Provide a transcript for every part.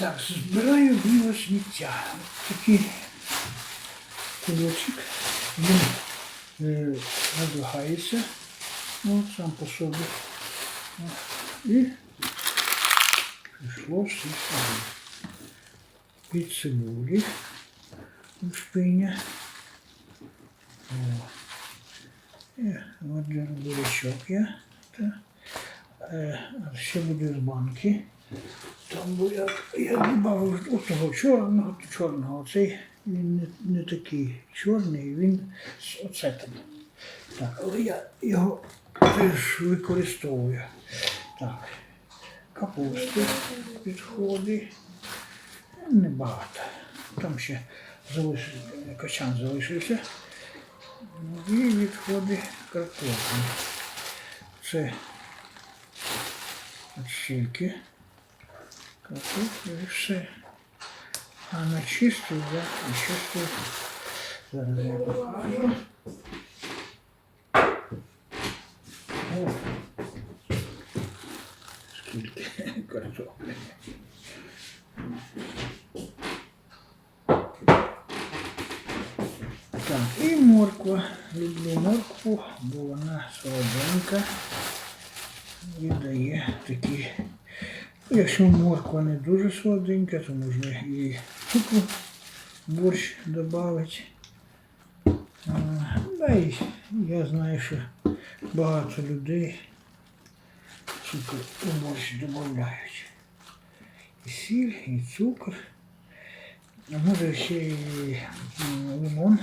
Так, збираю гниле сміття. Такий кульочок. Він е, надягається. Ну, сам по собі. І пішло все сюди. Від цибулі шпиня. О. І от бурячок я. Та. Е, ще буде з банки. Там буряк, я додав того чорного, чорного. Оцей він не, не такий чорний, він з оцетом. Так, але я його теж використовую. Так, капусти підходить. Небагато. Там ще залишився, качан залишився. І відходи картоплі. Це от стільки. Картоплі і все. А на чисту я чисту. Зараз я покажу. О, скільки картоплі. Так, і морква. Люблю моркву, бо вона солоденька І дає такі. Якщо морква не дуже солоденька, то можна і цукру борщ додати. Да і я знаю, що багато людей цукор у борщ додають. І сіль, і цукор. А може ще і лимон.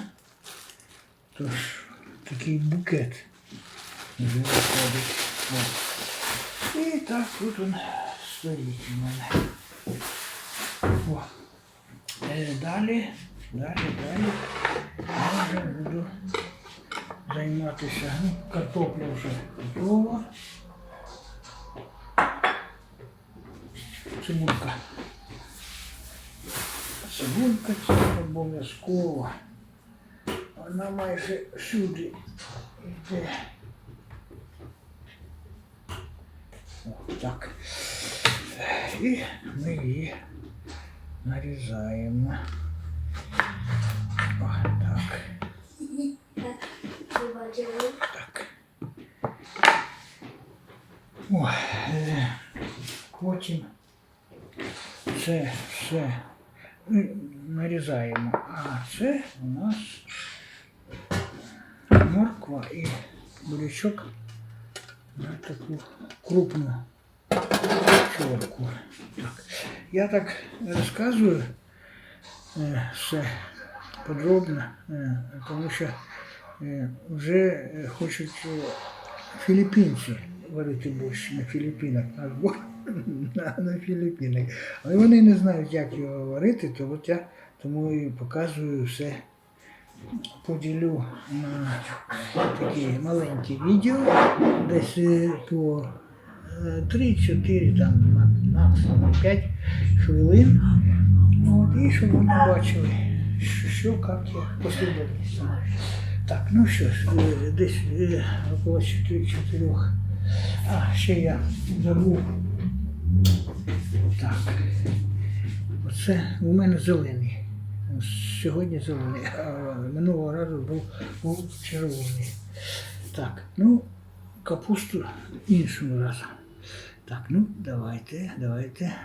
Тож такий букет вже виходить. О. І так тут він стоїть у мене. О. Е, Далі, далі, далі. Я вже буду займатися. Ну, картопля вже готова. Цибулька. Цибулька це обов'язково. Вона майже всюди йде. О, так. І ми її нарізаємо. О, так, Ви бачили? так. О, е, потім це все м, нарізаємо. А це у нас морква і бурячок на Таку крупну чорку. Так. Я так розказую е, все подробно, тому що вже хочуть філіппінці варити борщ на Філіппінах, на, на Філіппінах. Але вони не знають, як його варити, то от я тому і показую все. Поділю на такі маленькі відео, десь е, по е, 3-4, там максимум 5 хвилин. От, і щоб вони бачили, що, як я послідовність. Так, ну що ж, е, десь е, около 4-4. А, ще я забув. Так. Оце у мене зелений. Сьогодні зелений, а минулого разу був, був червоний. Так, ну, капусту іншим разом. Так, ну давайте, давайте.